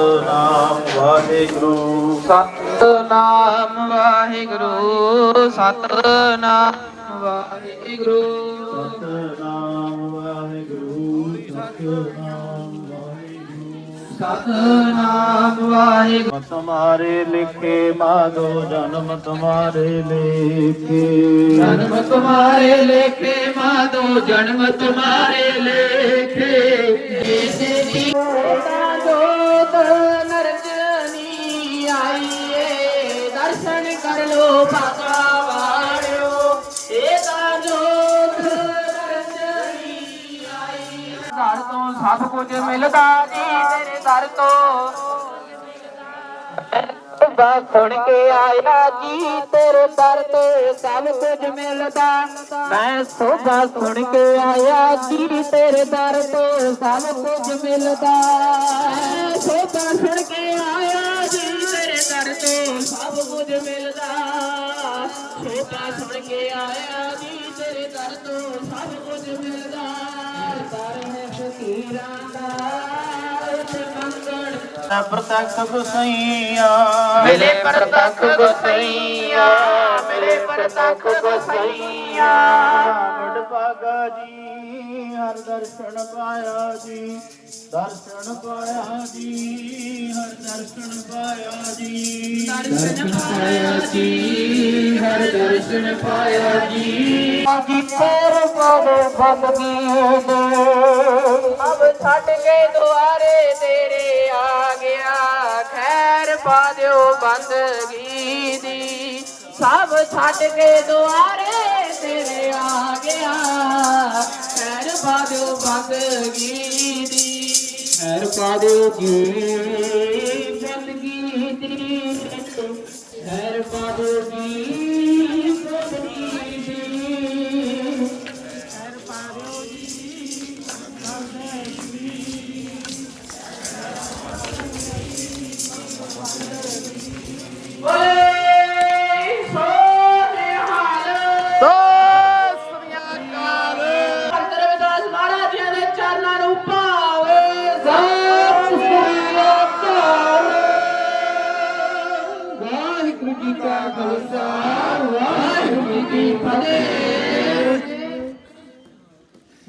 ਸਤਨਾਮ ਵਾਹਿਗੁਰੂ। ਸਤਨਾਮ ਵਾਹਿਗੁਰੂ ਸਤਨਾਮ ਵਾਹਿਗੁਰੂ। ਸਤਨਾਮ ਵਾਹਿਗੁਰੂ ਸਤਨਾਮ ਵਾਹਿਗੁਰੂ। ਸਤਨਾਮ ਵਾਹਿਗੁਰੂ। ਤੁਮਾਰੇ ਲਿਖੇ ਮਾਧੋ ਜਨਮ ਤੁਮਾਰੇ ਲੇਖੇ ਜਨਮ ਤੁਮਾਰੇ ਲੇਖੇ ਮਾਧੋ ਜਨਮ ਤੁਮਾਰੇ ਲੇਖੇ ਸਭ ਕੁਝ ਮਿਲਦਾ ਜੀ ਤੇਰੇ ਦਰ ਤੋਂ। ਬਾ ਸੁਣ ਕੇ ਆਇਆ ਜੀ, ਤੇਰੇ ਦਰ ਤੇ ਸਭ ਕੁਝ ਮਿਲਦਾ। ਮੈਂ ਸੋਭਾ ਸੁਣ ਕੇ ਆਇਆ ਜੀ, ਤੇਰੇ ਦਰ ਤੇ ਸਭ ਕੁਝ ਮਿਲਦਾ। ਸੋਭਾ ਸੁਣ ਕੇ ਆਇਆ ਜੀ, ਤੇਰੇ ਦਰ ਤੇ ਸਭ ਕੁਝ ਮਿਲਦਾ। ਸੋਭਾ ਸੁਣ ਕੇ ਆਇਆ ਜੀ, ਤੇਰੇ ਦਰ ਤੋਂ ਸਭ ਕੁਝ ਮਿਲਦਾ। ਪ੍ਰਤੱਖ ਗੁਸਈਆ। ਮਿਲੇ ਪ੍ਰਤੱਖ ਗੁਸਈਆ ਮਿਲੇ ਪ੍ਰਤੱਖ ਗੁਸਈਆ। ਮੁੜ ਭਾਗਾ ਜੀ ਹਰ ਦਰਸ਼ਨ ਪਾਇਆ ਜੀ ਦਰਸ਼ਨ ਪਾਇਆ ਜੀ ਹਰ ਦਰਸ਼ਨ ਪਾਇਆ ਜੀ। ਦਰਸ਼ਨ ਪਾਇਆ ਜੀ ਹਰ ਦਰਸ਼ਨ ਪਾਇਆ ਜੀ। ਆਜੀ ਤੇਰੇ ਕੋਲ ਭਗਤੀ ਦੇ ਅਬ ਛੱਡ ਕੇ ਦੁਆਰੇ ਤੇਰੇ ਆ ਗਿਆ ਖੈਰ ਪਾ ਦਿਓ ਬੰਦਗੀ ਦੀ ਸਭ ਛੱਡ ਕੇ ਦੁਆਰੇ ਤੇਰੇ ਆ ਗਿਆ ਖੈਰ ਪਾ ਦਿਓ ਬੰਦਗੀ ਦੀ ਖੈਰ ਪਾ ਦਿਓ ਜੀ ਬੰਦਗੀ ਦੀ ਖੈਰ ਪਾ ਦਿਓ ਜੀ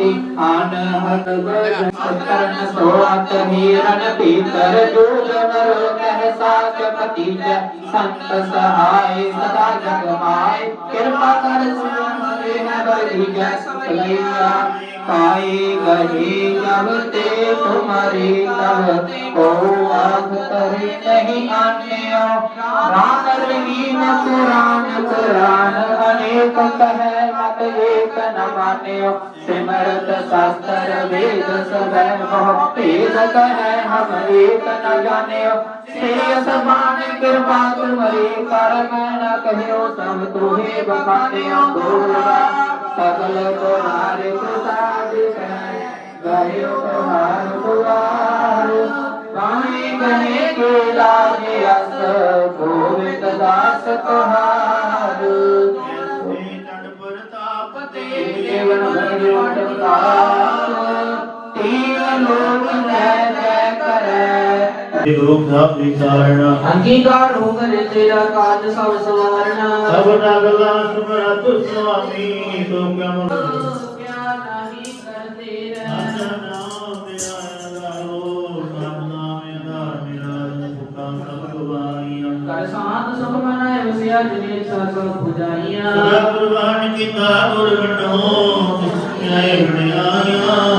ਆਰਤੀ ਅਨਹਦ ਗਜਨ ਕਰਨ ਸੋਅਤ ਹੀਰਨ ਭੀਤਰ ਜੂਜ ਨਰ ਕਹਿ ਸਾਚ ਪਤੀਜ ਸੰਤ ਸਹਾਇ ਸਦਾ ਜਗ ਮਾਏ। ਕਿਰਪਾ ਕਰ ਸੁਨ ਮਰੇ ਹੈ ਬਲੀ ਜੈ ਸਲਈਆ ਕਾਈ ਗਹੀ ਜਬ ਤੇ ਤੁਮਰੀ ਤਬ, ਕੋ ਆਖ ਕਰੇ ਨਹੀਂ ਆਨਿਓ। ਰਾਮ ਰਹੀਮ ਕੁਰਾਨ ਕੁਰਾਨ ਅਨੇਕ ਕਹੈ ਮਤ ਏਕ ਨ ਮਾਨਿਓ ਸਿਮਰਤ ਸ਼ਾਸਤਰ ਵੇਦ ਸਭੈ ਮੋਹ ਭੇਦ ਕਹੈ ਹਮ ਏਕ ਨ ਜਾਣਿਓ ਸੇ ਸਮਾਨ ਕਿਰਪਾ ਤੁਮਰੀ ਕਰ ਮੈਂ ਨ ਕਹਿਓ ਸਭ ਤੁਹੇ ਬਖਾਨਿਓ ਦੋਰਾ ਸਗਲ ਤੁਹਾਰੇ ਪ੍ਰਸਾਦ ਹੈ ਗਾਇਓ ਤੁਹਾਰ ਦੁਆਰ ਬਾਣੀ ਕਹੇ ਕੇ ਲਾਗੇ ਅਸ ਗੋਵਿੰਦ ਦਾਸ ਤੁਹਾਰ ਲੋਕ ਜੈ ਜੈ ਕਰੈ ਗੁਰੂ ਸਾਹਿਬ ਦੀ ਸਾਰਣਾ ਅੰਗੀਕਾਰ ਹੋ ਕਰੇ ਤੇਰਾ ਕਾਜ ਸਭ ਸਵਾਰਣਾ ਸਭ ਨਗਲਾ ਸੁਮਰਤ ਸੁਆਮੀ ਤੋ ਕਿਮ ਕਿਆ ਨਹੀਂ ਕਰਦੇ ਰਹਿ? ਨਾਮ ਮੇਰਾ ਨਾਮੋ ਨਾਮ ਮੇਰਾ ਸੁਖਾਂ ਸਭ ਗਵਾਈਆਂ ਕਰ ਸਾਧ ਸੁਖ ਮਨਾਏ ਵਸਿਆ ਜਨੇ ਸਭ 부ਜਾਈਆਂ ਸਦਾ ਕੁਰਬਾਨ ਕੀਤਾ ਗੁਰ ਵਡੋ ਵਡਿਆਈਆਂ ਕਹਿਣਾ